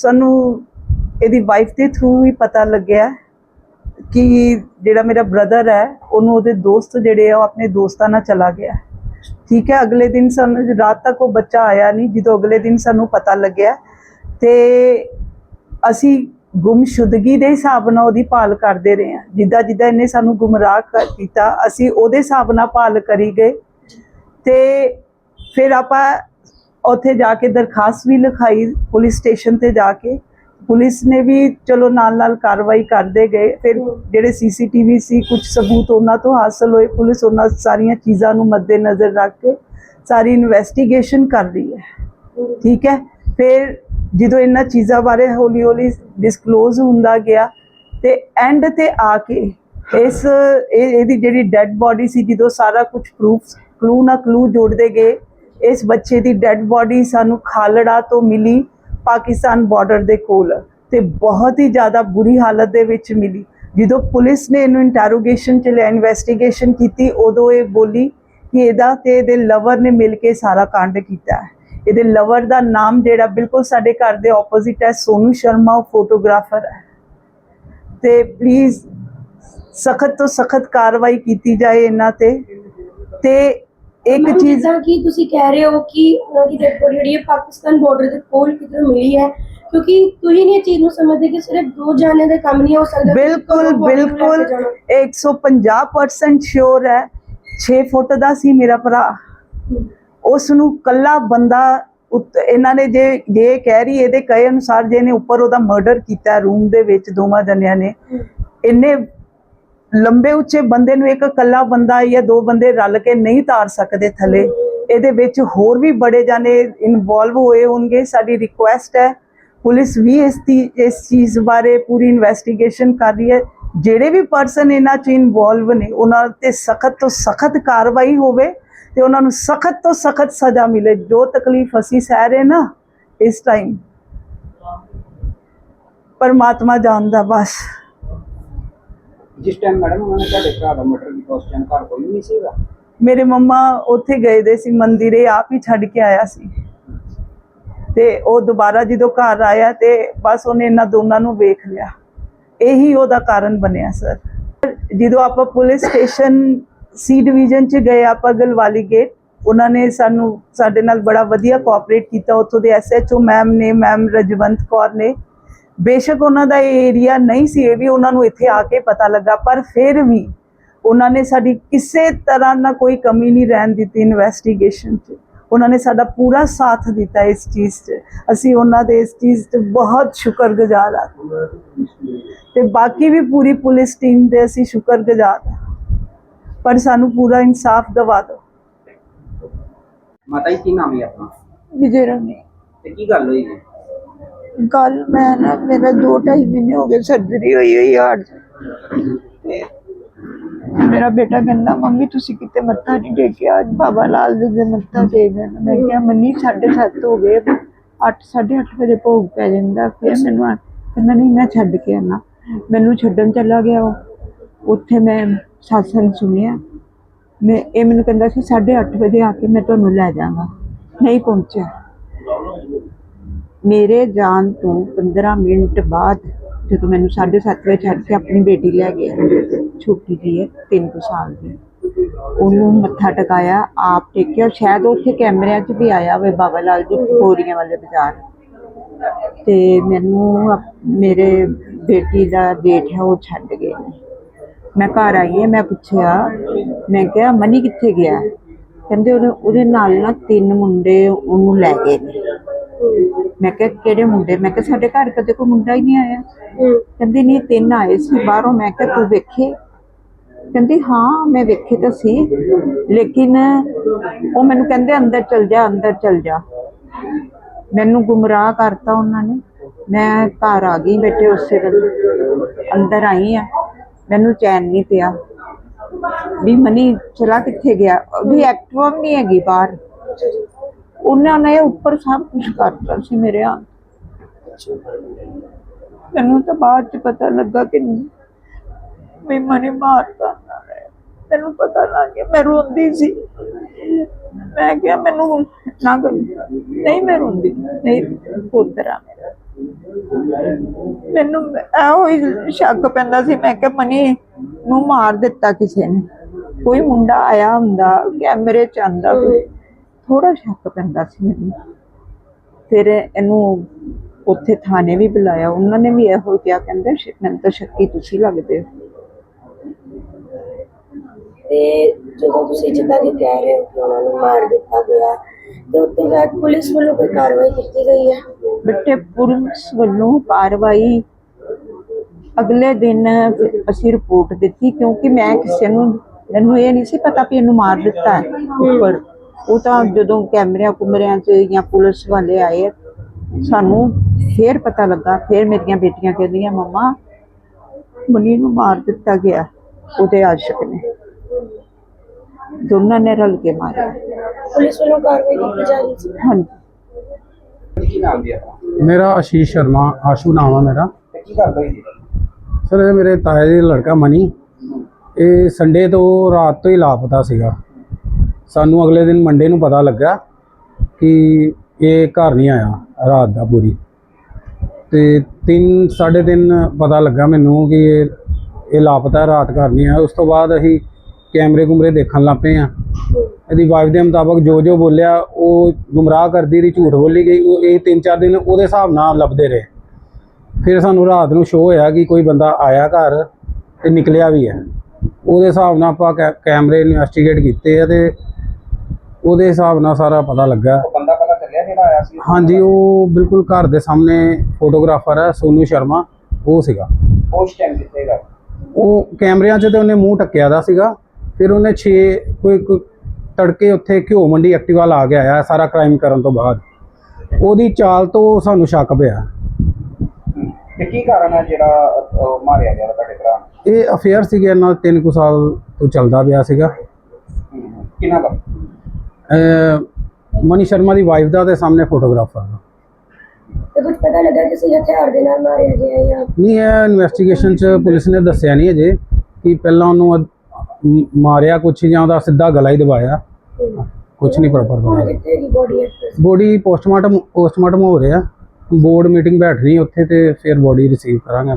ਸਾਨੂੰ ਇਹਦੀ ਵਾਈਫ ਦੇ ਥਰੂ ਹੀ ਪਤਾ ਲੱਗਿਆ ਕਿ ਜਿਹੜਾ ਮੇਰਾ ਬ੍ਰਦਰ ਹੈ, ਉਹਨੂੰ ਉਹਦੇ ਦੋਸਤ ਜਿਹੜੇ ਆ, ਉਹ ਆਪਣੇ ਦੋਸਤਾਂ ਨਾਲ ਚਲਾ ਗਿਆ। ਠੀਕ ਹੈ, ਅਗਲੇ ਦਿਨ ਸਾਨੂੰ ਰਾਤ ਤੱਕ ਉਹ ਬੱਚਾ ਆਇਆ ਨਹੀਂ, ਜਦੋਂ ਅਗਲੇ ਦਿਨ ਸਾਨੂੰ ਪਤਾ ਲੱਗਿਆ ਤੇ ਅਸੀਂ ਗੁੰਮਸ਼ੁਦਗੀ ਦੇ ਹਿਸਾਬ ਨਾਲ ਉਹਦੀ ਭਾਲ ਕਰਦੇ ਰਹੇ ਹਾਂ। ਜਿੱਦਾਂ ਜਿੱਦਾਂ ਇਹਨੇ ਸਾਨੂੰ ਗੁੰਮਰਾਹ ਕਰ ਕੀਤਾ, ਅਸੀਂ ਉਹਦੇ ਹਿਸਾਬ ਨਾਲ ਭਾਲ ਕਰੀ ਗਏ ਤੇ ਫਿਰ ਆਪਾਂ ਉੱਥੇ ਜਾ ਕੇ ਦਰਖਾਸਤ ਵੀ ਲਿਖਾਈ ਪੁਲਿਸ ਸਟੇਸ਼ਨ ਤੇ ਜਾ ਕੇ। ਪੁਲਿਸ ਨੇ ਵੀ ਚਲੋ ਨਾਲ ਨਾਲ ਕਾਰਵਾਈ ਕਰਦੇ ਗਏ। ਫਿਰ ਜਿਹੜੇ ਸੀਸੀਟੀਵੀ ਸੀ, ਕੁਝ ਸਬੂਤ ਉਹਨਾਂ ਤੋਂ ਹਾਸਲ ਹੋਏ। ਪੁਲਿਸ ਉਹਨਾਂ ਸਾਰੀਆਂ ਚੀਜ਼ਾਂ ਨੂੰ ਮੱਦੇਨਜ਼ਰ ਰੱਖ ਕੇ ਸਾਰੀ ਇਨਵੈਸਟੀਗੇਸ਼ਨ ਕਰ ਰਹੀ ਹੈ। ਠੀਕ ਹੈ? ਫਿਰ ਜਦੋਂ ਇਹਨਾਂ ਚੀਜ਼ਾਂ ਬਾਰੇ ਹੌਲੀ ਹੌਲੀ ਡਿਸਕਲੋਜ਼ ਹੁੰਦਾ ਗਿਆ ਤੇ ਐਂਡ ਤੇ ਆ ਕੇ ਇਸ, ਇਹ- ਇਹਦੀ ਜਿਹੜੀ ਡੈੱਡ ਬਾਡੀ ਸੀ, ਜਦੋਂ ਸਾਰਾ ਕੁਝ ਪ੍ਰੂਫ ਕਲੂ ਨਾ ਕਲੂ ਜੋੜਦੇ ਗਏ ਇਸ ਬੱਚੇ ਦੀ ਡੈੱਡ ਬਾਡੀ ਸਾਨੂੰ ਖਾਲੜਾ ਤੋਂ ਮਿਲੀ ਪਾਕਿਸਤਾਨ ਬਾਰਡਰ ਦੇ ਕੋਲ ਤੇ ਬਹੁਤ ਹੀ ਜ਼ਿਆਦਾ ਬੁਰੀ ਹਾਲਤ ਦੇ ਵਿੱਚ ਮਿਲੀ। ਜਦੋਂ ਪੁਲਿਸ ਨੇ ਇਹਨੂੰ ਇੰਟਰੋਗੇਸ਼ਨ ਚ ਲਿਆ ਇਨਵੈਸਟੀਗੇਸ਼ਨ ਕੀਤੀ, ਉਦੋਂ ਇਹ ਬੋਲੀ ਕਿ ਇਹਦਾ ਤੇ ਇਹਦੇ ਲਵਰ ਨੇ ਮਿਲ ਕੇ ਸਾਰਾ ਕਾਂਡ ਕੀਤਾ ਹੈ। ਇਹਦੇ ਲਵਰ ਦਾ ਨਾਮ ਜਿਹੜਾ ਬਿਲਕੁਲ ਸਾਡੇ ਘਰ ਦੇ ਆਪੋਜ਼ਿਟ ਹੈ, ਸੋਨੂ ਸ਼ਰਮਾ, ਉਹ ਫੋਟੋਗ੍ਰਾਫਰ ਹੈ। ਤੇ ਪਲੀਜ਼ ਸਖਤ ਤੋਂ ਸਖਤ ਕਾਰਵਾਈ ਕੀਤੀ ਜਾਏ ਇਹਨਾਂ ਤੇ ਤੇ ਇੱਕ ਚੀਜ਼ ਜਿੱਦਾਂ ਕਿ ਤੁਸੀਂ ਕਹਿ ਰਹੇ ਹੋ ਕਿ ਉਹਨਾਂ ਦੀ ਡੈਡ ਬੋਡੀ ਜਿਹੜੀ ਹੈ ਪਾਕਿਸਤਾਨ ਬਾਰਡਰ ਦੇ ਕੋਲ ਕਿਧਰ ਮਿਲੀ ਹੈ ਕਿਉਂਕਿ ਤੁਸੀਂ ਨਹੀਂ ਇਹ ਚੀਜ਼ ਨੂੰ ਸਮਝਦੇ ਕਿ ਸਿਰਫ ਦੋ ਜਾਣੇ ਦਾ ਕੰਮ ਨਹੀਂ ਹੋ ਸਕਦਾ ਬਿਲਕੁਲ ਬਿਲਕੁਲ। ਜਾਣਾ। 150% ਸ਼ੋਰ ਹੈ। 6 ਫੁੱਟ ਦਾ ਸੀ ਮੇਰਾ ਭਰਾ। ਉਸ ਨੂੰ ਕੱਲਾ ਬੰਦਾ ਇਹਨਾਂ ਨੇ ਜੇ ਜੇ ਕਹਿ ਰਹੀ ਇਹਦੇ ਕਹੇ ਅਨੁਸਾਰ ਜੇ ਨੇ ਉੱਪਰ ਉਹਦਾ ਮਰਡਰ ਕੀਤਾ ਰੂਮ ਦੇ ਵਿੱਚ ਦੋਵਾਂ ਜਣਿਆਂ ਨੇ ਇੰਨੇ ਲੰਬੇ ਉੱਚੇ ਬੰਦੇ ਨੂੰ ਇੱਕ ਇਕੱਲਾ ਬੰਦਾ ਜਾਂ ਦੋ ਬੰਦੇ ਰਲ ਕੇ ਨਹੀਂ ਤਾਰ ਸਕਦੇ ਥੱਲੇ, ਇਹਦੇ ਵਿੱਚ ਹੋਰ ਵੀ ਬੜੇ ਜਾਣੇ ਇਨਵੋਲਵ ਹੋਏ ਹੋਣਗੇ। ਸਾਡੀ ਰਿਕੁਐਸਟ ਹੈ, ਪੁਲਿਸ ਵੀ ਇਸ ਦੀ ਇਸ ਚੀਜ਼ ਬਾਰੇ ਪੂਰੀ ਇਨਵੈਸਟੀਗੇਸ਼ਨ ਕਰ ਰਹੀ ਹੈ। ਜਿਹੜੇ ਵੀ ਪਰਸਨ ਇਹਨਾਂ 'ਚ ਇਨਵੋਲਵ ਨੇ, ਉਹਨਾਂ ਤੇ ਸਖਤ ਤੋਂ ਸਖਤ ਕਾਰਵਾਈ ਹੋਵੇ ਤੇ ਉਹਨਾਂ ਨੂੰ ਸਖਤ ਤੋਂ ਸਖਤ ਸਜ਼ਾ ਮਿਲੇ। ਜੋ ਤਕਲੀਫ ਅਸੀਂ ਸਹਿ ਰਹੇ ਨਾ ਇਸ ਟਾਈਮ ਪਰਮਾਤਮਾ ਜਾਣਦਾ ਬਸ। ਜਿਸ ਟਾਈਮ ਮੈਡਮ ਉਹਨਾਂ ਨੇ ਤੁਹਾਡੇ ਭਰਾ ਦਾ ਮਰਡਰ ਕੀਤਾ, ਉਸ ਟਾਈਮ ਘਰ ਕੋਈ ਨਹੀਂ ਸੀਗਾ? ਮੇਰੇ ਮੰਮਾ ਉੱਥੇ ਗਏ ਦੇ ਸੀ, ਮੰਦਿਰੇ ਆਪ ਹੀ ਛੱਡ ਕੇ ਆਇਆ ਸੀ। ਤੇ ਉਹ ਦੁਬਾਰਾ ਜਦੋਂ ਘਰ ਆਇਆ ਤੇ ਬਸ ਉਹਨੇ ਇਹਨਾਂ ਦੋਨਾਂ ਨੂੰ ਵੇਖ ਲਿਆ। ਇਹੀ ਉਹਦਾ ਕਾਰਨ ਬਣਿਆ, ਸਰ। ਜਦੋਂ ਆਪਾਂ ਪੁਲਿਸ ਸਟੇਸ਼ਨ, ਸੀ ਡਿਵੀਜ਼ਨ ਚ ਗਏ ਆਪਾਂ ਗਲਵਾਲੀ ਗੇਟ ਉਹਨਾਂ ਨੇ ਸਾਨੂੰ, ਸਾਡੇ ਨਾਲ ਬੜਾ ਵਧੀਆ ਕੋਆਪਰੇਟ ਕੀਤਾ। ਉੱਥੋਂ ਦੇ ਐਸਐਚਓ ਮੈਮ ਨੇ ਮੈਮ ਰਜਵੰਤ ਕੌਰ ਨੇ ਬੇਸ਼ੱਕ ਉਹਨਾਂ ਦਾ ਇਹ ਏਰੀਆ ਨਹੀਂ ਸੀ ਇਹ ਵੀ ਉਹਨਾਂ ਨੂੰ ਇੱਥੇ ਆ ਕੇ ਪਤਾ ਲੱਗਾ ਪਰ ਫਿਰ ਵੀ ਉਹਨਾਂ ਨੇ ਸਾਡੀ ਕਿਸੇ ਤਰ੍ਹਾਂ ਦਾ ਕੋਈ ਕਮੀ ਨਹੀਂ ਰਹਿਣ ਦਿੱਤੀ ਇਨਵੈਸਟੀਗੇਸ਼ਨ 'ਚ। ਉਹਨਾਂ ਨੇ ਸਾਡਾ ਪੂਰਾ ਸਾਥ ਦਿੱਤਾ ਇਸ ਚੀਜ਼ 'ਚ। ਅਸੀਂ ਉਹਨਾਂ ਦੇ ਇਸ ਚੀਜ਼ 'ਤੇ ਬਹੁਤ ਸ਼ੁਕਰਗੁਜ਼ਾਰ ਹਾਂ। ਤੇ ਬਾਕੀ ਵੀ ਪੂਰੀ ਪੁਲਿਸ ਟੀਮ ਦੇ ਅਸੀਂ ਸ਼ੁਕਰਗੁਜ਼ਾਰ ਹਾਂ। ਪਰ ਸਾਨੂੰ ਪੂਰਾ ਇਨਸਾਫ ਦਿਵਾ ਦਿਓ। ਮਾਤਾ ਜੀ ਕੀ ਨਾਮ ਹੈ ਆਪਣਾ? ਵਿਜੇ ਰਾਣੀ। ਤੇ ਕੀ ਗੱਲ ਹੋਈ ਜੀ ਕੱਲ ਮੈਂ ਨਾ ਮੇਰਾ 2 2.5 ਮਹੀਨੇ ਹੋ ਗਏ ਸਰਜਰੀ ਹੋਈ ਹੋਈ ਹਾਰਟ ਤੇ। ਮੇਰਾ ਬੇਟਾ ਕਹਿੰਦਾ, ਮੰਮੀ, ਤੁਸੀਂ ਕਿਤੇ ਮੱਥਾ ਨਹੀਂ ਟੇਕਿਆ? ਅੱਜ ਬਾਬਾ ਲਾਲ ਜੀ ਦੇ ਮੱਥਾ ਟੇਕ ਮੈਂ ਕਿਹਾ ਮੰਨੀ 7:30 ਹੋ ਗਏ 8 8:30 ਵਜੇ ਭੋਗ ਪੈ ਜਾਂਦਾ। ਫਿਰ ਮੈਨੂੰ ਕਹਿੰਦਾ ਨਹੀਂ, ਮੈਂ ਛੱਡ ਕੇ ਆਣਾ ਮੈਨੂੰ ਛੱਡਣ ਚਲਾ ਗਿਆ ਉਹ। ਉੱਥੇ ਮੈਂ satsang ਸੁਣਿਆ। ਮੈਂ, ਇਹ ਮੈਨੂੰ ਕਹਿੰਦਾ ਸੀ 8:30 ਵਜੇ ਆ ਕੇ ਮੈਂ ਤੁਹਾਨੂੰ ਲੈ ਜਾਵਾਂਗਾ ਨਹੀਂ ਪਹੁੰਚਿਆ। ਮੇਰੇ ਜਾਣ ਤੋਂ 15 ਮਿੰਟ ਬਾਅਦ ਜਦੋਂ ਮੈਨੂੰ 7:30 ਵਜੇ ਛੱਡ ਕੇ ਆਪਣੀ ਬੇਟੀ ਲੈ ਗਿਆ ਛੋਟੀ ਜਿਹੀ ਹੈ 3 ਸਾਲ ਦੀ। ਉਹਨੂੰ ਮੱਥਾ ਟਿਕਾਇਆ, ਆਪ ਟੇਕਿਆ, ਸ਼ਾਇਦ ਉੱਥੇ ਕੈਮਰਿਆਂ 'ਚ ਵੀ ਆਇਆ ਹੋਵੇ, ਬਾਬਾ ਲਾਲ ਜੀ ਬੋਰੀਆਂ ਵਾਲੇ ਬਾਜ਼ਾਰ। ਤੇ ਮੈਨੂੰ ਮੇਰੇ ਬੇਟੀ ਦਾ ਜੇਠ ਹੈ, ਉਹ ਛੱਡ ਗਏ ਨੇ। ਮੈਂ ਘਰ ਆਈ ਹਾਂ, ਮੈਂ ਪੁੱਛਿਆ, ਮੈਂ ਕਿਹਾ, ਮਨੀ ਕਿੱਥੇ ਗਿਆ? ਕਹਿੰਦੇ ਉਹਦੇ ਉਹਦੇ ਨਾਲ ਨਾ ਤਿੰਨ ਮੁੰਡੇ ਉਹਨੂੰ ਲੈ ਗਏ ਨੇ। ਮੈਂ ਕਿਹਾ ਕਿਹੜੇ ਮੁੰਡੇ? ਮੈਂ ਕਿਹਾ ਸਾਡੇ ਘਰ ਕਦੇ ਕੋਈ ਮੁੰਡਾ ਹੀ ਨਹੀਂ ਆਇਆ। ਕਹਿੰਦੀ ਨਹੀਂ ਤਿੰਨ ਆਏ ਸੀ ਬਾਹਰੋਂ। ਮੈਂ ਕਿਹਾ ਤੂੰ ਵੇਖੇ? ਕਹਿੰਦੀ ਹਾਂ ਮੈਂ ਵੇਖੇ ਤਾਂ ਸੀ। ਲੇਕਿਨ ਉਹ ਮੈਨੂੰ ਕਹਿੰਦੇ ਅੰਦਰ ਚਲ ਜਾ ਅੰਦਰ ਚਲ ਜਾ। ਮੈਨੂੰ ਗੁੰਮਰਾਹ ਕਰਤਾ ਉਹਨਾਂ ਨੇ। ਮੈਂ ਘਰ ਆ ਗਈ ਬੈਠੇ ਉਸੇ ਵੇਲੇ। ਅੰਦਰ ਆਈ ਆ। ਮੈਨੂੰ ਚੈਨ ਨਹੀਂ ਪਿਆ। ਵੀ ਮਨੀ ਚਲਾ ਕਿੱਥੇ ਗਿਆ? ਵੀ ਐਕਟਿਵਾ ਨਹੀਂ ਹੈਗੀ ਬਾਹਰ। ਉਹਨਾਂ ਨੇ ਉੱਪਰ ਸਭ ਕੁਝ ਕਰਤਾ ਸੀ ਮੇਰੇ ਹੱਥ। ਮੈਨੂੰ ਤਾਂ ਬਾਅਦ ਚ ਪਤਾ ਲੱਗਾ ਕਿ ਵੀ ਮਨੇ ਮਾਰਤਾ ਮੈਨੂੰ ਪਤਾ ਲੱਗ ਗਿਆ, ਮੈਂ ਰੋਂਦੀ ਸੀ। ਮੈਂ ਕਿਹਾ ਮੈਨੂੰ ਨਾ ਕਰ ਨਹੀਂ ਮੈਂ ਰੋਂਦੀ, ਨਹੀਂ ਪੁੱਤਰਾ ਮੇਰਾ। ਮੈਨੂੰ ਇਹੋ ਹੀ ਸ਼ੱਕ ਪੈਂਦਾ ਸੀ, ਮੈਂ ਕਿਹਾ ਮਨੀ ਨੂੰ ਮਾਰ ਦਿੱਤਾ ਕਿਸੇ ਨੇ। ਕੋਈ ਮੁੰਡਾ ਆਇਆ ਹੁੰਦਾ, ਕੈਮਰੇ ਚ ਆਂਦਾ ਥੋੜਾ ਸ਼ੱਕ ਪੈਂਦਾ ਸੀ ਮੈਨੂੰ। ਫਿਰ ਇਹਨੂੰ ਉੱਥੇ ਥਾਣੇ ਵੀ ਬੁਲਾਇਆ। ਉਹਨਾਂ ਨੇ ਵੀ ਇਹੋ ਕਿਹਾ ਕਹਿੰਦੇ ਮੈਨੂੰ ਤਾਂ ਸ਼ੱਕੀ ਤੁਸੀਂ ਲੱਗਦੇ ਹੋ। ਤੇ ਜਦੋਂ ਤੁਸੀਂ ਜਿੱਦਾਂ ਕਿ ਕਹਿ ਰਹੇ ਹੋ ਕਿ ਉਹਨਾਂ ਨੂੰ ਮਾਰ ਦਿੱਤਾ ਗਿਆ ਤੇ ਉਸ ਤੋਂ ਬਾਅਦ ਪੁਲਿਸ ਵੱਲੋਂ ਕੋਈ ਕਾਰਵਾਈ ਕੀਤੀ ਗਈ ਹੈ? ਬਿੱਟੇ ਪੁਲਿਸ ਵੱਲੋਂ ਕਾਰਵਾਈ ਅਗਲੇ ਦਿਨ ਅਸੀਂ ਰਿਪੋਰਟ ਦਿੱਤੀ ਕਿਉਂਕਿ ਮੈਂ ਕਿਸੇ ਨੂੰ ਮੈਨੂੰ ਇਹ ਨਹੀਂ ਸੀ ਪਤਾ ਵੀ ਇਹਨੂੰ ਮਾਰ ਦਿੱਤਾ ਹੈ। ਉੱਪਰ। ਉਹ ਤਾਂ ਜਦੋਂ ਕੈਮਰਿਆਂ ਕੁਮਰਿਆਂ 'ਚ ਜਾਂ ਪੁਲਿਸ ਵਾਲੇ ਆਏ ਸਾਨੂੰ ਫੇਰ ਪਤਾ ਲੱਗਾ ਫੇਰ ਮੇਰੀਆਂ ਬੇਟੀਆਂ ਕਹਿੰਦੀਆਂ ਮੰਮਾ ਮਨੀ ਨੂੰ ਮਾਰ ਦਿੱਤਾ ਗਿਆ ਉਹਦੇ ਆਸ਼ਿਕ ਨੇ। ਦੋਨਾਂ ਨੇ ਰਲ ਕੇ ਮਾਰਿਆ। ਪੁਲਿਸ ਵੱਲੋਂ ਕਾਰਵਾਈ ਕੀਤੀ ਜਾ ਰਹੀ ਸੀ? ਹਾਂਜੀ। ਕੀ ਨਾਮ ਦੀ ਆਪਣਾ? ਮੇਰਾ ਆਸ਼ੀਸ਼ ਸ਼ਰਮਾ ਆਸ਼ੂ ਨਾਮ ਆ ਮੇਰਾ। ਕੀ ਹੋਈ ਜੀ? ਸਰ ਇਹ ਮੇਰੇ ਤਾਏ ਜੀ ਦਾ ਲੜਕਾ ਮਨੀ। ਇਹ ਸੰਡੇ ਤੋਂ ਰਾਤ ਤੋਂ ਹੀ ਲਾਪਤਾ ਸੀਗਾ। ਸਾਨੂੰ ਅਗਲੇ ਦਿਨ ਮੰਡੇ ਨੂੰ ਪਤਾ ਲੱਗਾ ਕਿ ਇਹ ਘਰ ਨਹੀਂ ਆਇਆ ਰਾਤ ਦਾ ਪੂਰੀ। ਤੇ 3 3:30 ਪਤਾ ਲੱਗਾ ਮੈਨੂੰ ਕਿ ਇਹ ਇਹ ਲਾਪਤਾ ਰਾਤ ਘਰ ਨਹੀਂ ਆਇਆ। ਉਸ ਤੋਂ ਬਾਅਦ ਅਸੀਂ ਕੈਮਰੇ ਕੁਮਰੇ ਦੇਖਣ ਲੱਗ ਪਏ ਆ ਇਹਦੀ ਵਾਈਫ ਦੇ ਮੁਤਾਬਕ ਜੋ ਜੋ ਬੋਲਿਆ, ਉਹ ਗੁੰਮਰਾਹ ਕਰਦੀ ਰਹੀ, ਝੂਠ ਬੋਲੀ ਗਈ। ਉਹ ਇਹ 3-4 ਦਿਨ ਉਹਦੇ ਹਿਸਾਬ ਨਾਲ ਲੱਭਦੇ ਰਹੇ। ਫਿਰ ਸਾਨੂੰ ਰਾਤ ਨੂੰ ਸ਼ੋਅ ਹੋਇਆ ਕਿ ਕੋਈ ਬੰਦਾ ਆਇਆ ਘਰ ਤੇ ਨਿਕਲਿਆ ਵੀ ਹੈ। ਉਹਦੇ ਹਿਸਾਬ ਨਾਲ ਆਪਾਂ ਕੈ- ਕੈਮਰੇ ਇਨਵੈਸਟੀਗੇਟ ਕੀਤੇ ਆ ਤੇ ਉਹਦੇ ਹਿਸਾਬ ਨਾਲ ਸਾਰਾ ਪਤਾ ਲੱਗਾ। ਉਹ ਬੰਦਾ ਪਤਾ ਚੱਲਿਆ ਜਿਹੜਾ ਆਇਆ ਸੀ? ਹਾਂਜੀ ਉਹ ਬਿਲਕੁਲ ਘਰ ਦੇ ਸਾਹਮਣੇ ਫੋਟੋਗ੍ਰਾਫਰ ਹੈ ਸੋਨੂ ਸ਼ਰਮਾ। ਉਹ ਸੀਗਾ। ਉਸ ਟਾਈਮ ਕਿੱਥੇ ਦਾ ਉਹ ਕੈਮਰਿਆਂ 'ਚ ਤੇ ਉਹਨੇ ਮੂੰਹ ਟੱਕਿਆ ਦਾ ਸੀਗਾ। ਫਿਰ ਉਹਨੇ 6 ਕੋਈ ਤੜਕੇ ਉੱਥੇ ਘਿਓ ਮੰਡੀ ਐਕਟਿਵਾ ਲਾ ਕੇ ਆਇਆ ਸਾਰਾ ਕ੍ਰਾਈਮ ਕਰਨ ਤੋਂ ਬਾਅਦ। ਉਹਦੀ ਚਾਲ ਤੋਂ ਸਾਨੂੰ ਸ਼ੱਕ ਪਿਆ। ਤੇ ਕੀ ਕਾਰਨ ਹੈ ਜਿਹੜਾ ਅਹ, ਮਾਰਿਆ ਗਿਆ ਤੁਹਾਡੇ ਭਰਾ ਨੂੰ? ਇਹ ਅਫੇਅਰ ਸੀਗੇ ਇਹਨਾਂ ਨਾਲ ਤਿੰਨ ਕੁ ਸਾਲ ਤੋਂ ਚੱਲਦਾ ਪਿਆ ਸੀਗਾ। ਕਿਹਨਾਂ ਦਾ ਮਨੀ ਸ਼ਰਮਾ ਦੀ ਵਾਈਫ ਦਾ ਤੇ ਸਾਹਮਣੇ ਫੋਟੋਗ੍ਰਾਫਰ ਦਾ। ਤੇ ਕੁਝ ਪਤਾ ਲੱਗਾ ਕਿਸੇ ਹਥਿਆਰ ਦੇ ਨਾਲ ਮਾਰਿਆ ਗਿਆ ਜਾਂ ਨਹੀਂ ਇਹ ਇਨਵੈਸਟੀਗੇਸ਼ਨ ਚ ਪੁਲਿਸ ਨੇ ਦੱਸਿਆ ਨਹੀਂ ਅਜੇ ਕਿ ਪਹਿਲਾਂ ਉਹਨੂੰ ਮਾਰਿਆ ਕੁਛ ਜਾਂ ਉਹਦਾ ਸਿੱਧਾ ਗਲਾ ਹੀ ਦਬਾਇਆ। ਕੁਛ ਨਹੀਂ ਪ੍ਰੋਪਰ ਹੁਣ ਪਤਾ ਕਿੱਥੇ ਦੀ ਬੋਡੀ ਹੈ ਬੋਡੀ ਪੋਸਟਮਾਰਟਮ ਪੋਸਟਮਾਰਟਮ ਹੋ ਰਿਹਾ। ਬੋਰਡ ਮੀਟਿੰਗ ਬੈਠ ਰਹੀ ਉੱਥੇ ਤੇ ਫਿਰ ਬੋਡੀ ਰਿਸੀਵ ਕਰਾਂਗੇ।